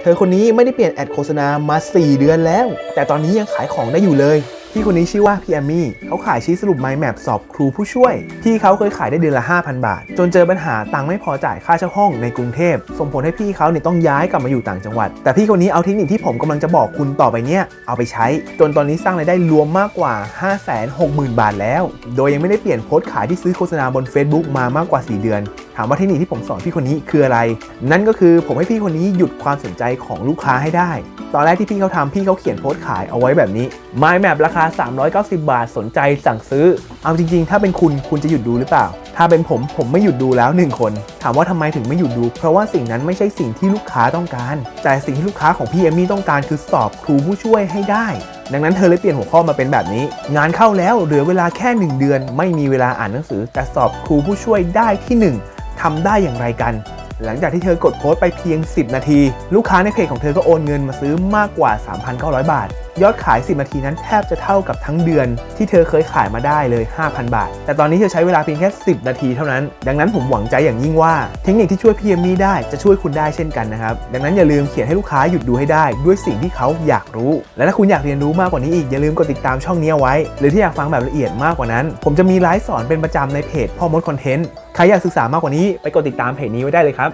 เธอคนนี้ไม่ได้เปลี่ยนแอดโฆษณามา 4 เดือนแล้ว แต่ตอนนี้ยังขายของได้อยู่เลย พี่คนนี้ชื่อว่าพี่แอมมี่เขาขายชี้สรุป Mind Map สอบครูผู้ช่วยพี่เขาเคยขายได้เดือนละ 5,000 บาท จนเจอปัญหาตังค์ไม่พอจ่ายค่าเช่าห้องในกรุงเทพ ส่งผลให้พี่เขาเนี่ยต้องย้ายกลับมาอยู่ต่างจังหวัด แต่พี่คนนี้เอาเทคนิคที่ผมกำลังจะบอกคุณต่อไปเนี่ยเอาไปใช้ จนตอนนี้สร้างรายได้รวมมากกว่า 560,000 บาทแล้ว โดยยังไม่ได้เปลี่ยนโพสต์ขายที่ซื้อโฆษณาบน Facebook มามากกว่า 4 เดือน ถามว่าเทคนิคที่ผมสอนพี่คนนี้คืออะไร นั่นก็คือผมให้พี่คนนี้หยุดความสนใจของลูกค้าให้ได้ ตอนแรกที่พี่เขาทำพี่เขาเขียนโพสต์ขายเอาไว้แบบนี้ My Map ราคา390 บาทสนใจสั่งซื้อ เอาจริง ๆ ถ้าเป็นคุณคุณจะหยุดดูหรือเปล่า ถ้าเป็นผมผมไม่หยุดดูแล้ว 1 คน ถามว่าทำไมถึงไม่หยุดดู เพราะว่าสิ่งนั้นไม่ใช่สิ่งที่ลูกค้าต้องการ แต่สิ่งที่ลูกค้าของพี่เอมี่ต้องการคือสอบครูผู้ช่วยให้ได้ ดังนั้นเธอเลยเปลี่ยนหัวข้อมาเป็นแบบนี้ งานเข้าแล้วเหลือเวลาแค่ 1 เดือน ไม่มีเวลาอ่านหนังสือ แต่สอบครูผู้ช่วยได้ที่ 1ทำได้อย่างไรกันหลังจากที่เธอกดโพสต์ไปเพียง 10 นาที ลูกค้าในเพจของเธอก็โอนเงินมาซื้อมากกว่า 3,900 บาท ยอดขาย 10 นาทีนั้นแทบจะเท่ากับทั้งเดือน ที่เธอเคยขายมาได้เลย 5,000 บาท แต่ตอนนี้เธอใช้เวลาเพียงแค่ 10 นาทีเท่านั้น ดังนั้นผมหวังใจอย่างยิ่งว่าเทคนิคที่ช่วยพี่เอมมี่ได้จะช่วยคุณได้เช่นกันนะครับ ดังนั้นอย่าลืมเขียนให้ลูกค้าหยุดดูให้ได้ด้วยสิ่งที่เขาอยากรู้ และถ้าคุณอยากเรียนรู้มากกว่านี้อีกอย่าลืมกดติดตามช่องนี้เอาไว้ หรือที่อยากฟังแบบละเอียดมากกว่านั้น ผมจะมีไลฟ์สอนเป็นประจำในเพจพ่อมดคอนเทนต์ใครอยากศึกษามากกว่านี้ไปกดติดตามเพจนี้ไว้ได้เลยครับ